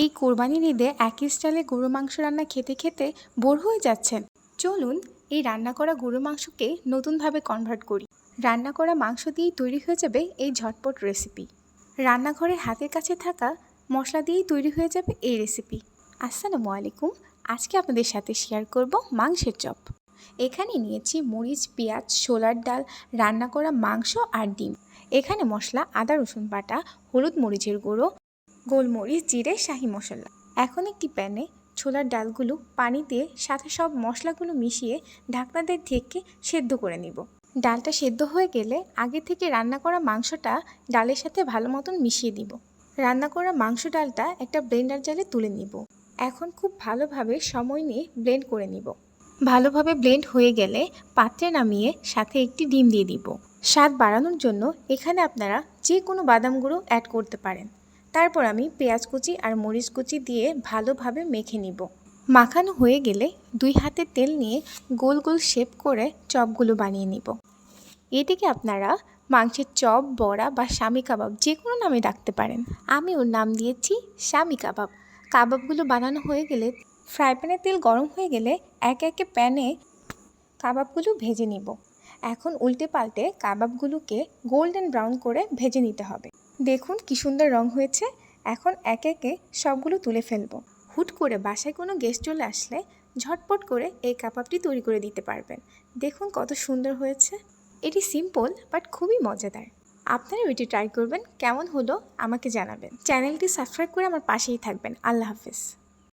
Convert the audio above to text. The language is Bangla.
এই কোরবানির ঈদে একই স্টাইলে গরু মাংস রান্না খেতে খেতে বোর হয়ে যাচ্ছেন। চলুন এই রান্না করা গরু মাংসকে নতুনভাবে কনভার্ট করি। রান্না করা মাংস দিয়েই তৈরি হয়ে যাবে এই ঝটপট রেসিপি রান্নাঘরে হাতের কাছে থাকা মশলা দিয়েই তৈরি হয়ে যাবে এই রেসিপি আসসালামু আলাইকুম, আজকে আপনাদের সাথে শেয়ার করব মাংসের চপ। এখানে নিয়েছি মরিচ, পেঁয়াজ, ছোলার ডাল, রান্না করা মাংস আর ডিম। এখানে মশলা, আদা, রসুন বাটা, হলুদ মরিচের গুঁড়ো গোলমরিচ, জিরে, শাহি মশলা। এখন একটি প্যানে ছোলার ডালগুলো পানি দিয়ে সাথে সব মশলাগুলো মিশিয়ে ঢাকনা দিয়ে ঢেকে সেদ্ধ করে নিব। ডালটা সেদ্ধ হয়ে গেলে আগে থেকে রান্না করা মাংসটা ডালের সাথে ভালো মতন মিশিয়ে দিব রান্না করা মাংস ডালটা একটা ব্লেন্ডার জালে তুলে নিব। এখন খুব ভালোভাবে সময় নিয়ে ব্লেন্ড করে নিব। ভালোভাবে ব্লেন্ড হয়ে গেলে পাত্রে নামিয়ে সাথে একটি ডিম দিয়ে দিব। স্বাদ বাড়ানোর জন্য এখানে আপনারা যে কোনো বাদাম গুঁড়ো অ্যাড করতে পারেন। তারপর আমি পেঁয়াজ কুচি আর মরিচ কুচি দিয়ে ভালোভাবে মেখে নিব। মাখানো হয়ে গেলে দুই হাতে তেল নিয়ে গোল গোল শেপ করে চপগুলো বানিয়ে নিব। এটিকে আপনারা মাংসের চপ, বড়া বা স্বামী কাবাব যে কোনো নামে ডাকতে পারেন। আমি ওর নাম দিয়েছি স্বামী কাবাব। কাবাবগুলো বানানো হয়ে গেলে ফ্রাই প্যানে তেল গরম হয়ে গেলে একে একে প্যানে কাবাবগুলো ভেজে নিব। এখন উল্টে পাল্টে কাবাবগুলোকে গোল্ডেন ব্রাউন করে ভেজে নিতে হবে। দেখুন কি সুন্দর রং হয়েছে। এখন একে একে সবগুলো তুলে ফেলব। হুট করে বাসায় কোনো গেস্ট চলে আসলে ঝটপট করে এই কাবাবটি তৈরি করে দিতে পারবেন। দেখুন কত সুন্দর হয়েছে। এটি সিম্পল বাট খুবই মজাদার। আপনারা এটি ট্রাই করবেন। কেমন হলো আমাকে জানাবেন। চ্যানেলটি সাবস্ক্রাইব করে আমার পাশেই থাকবেন। আল্লাহ হাফেজ।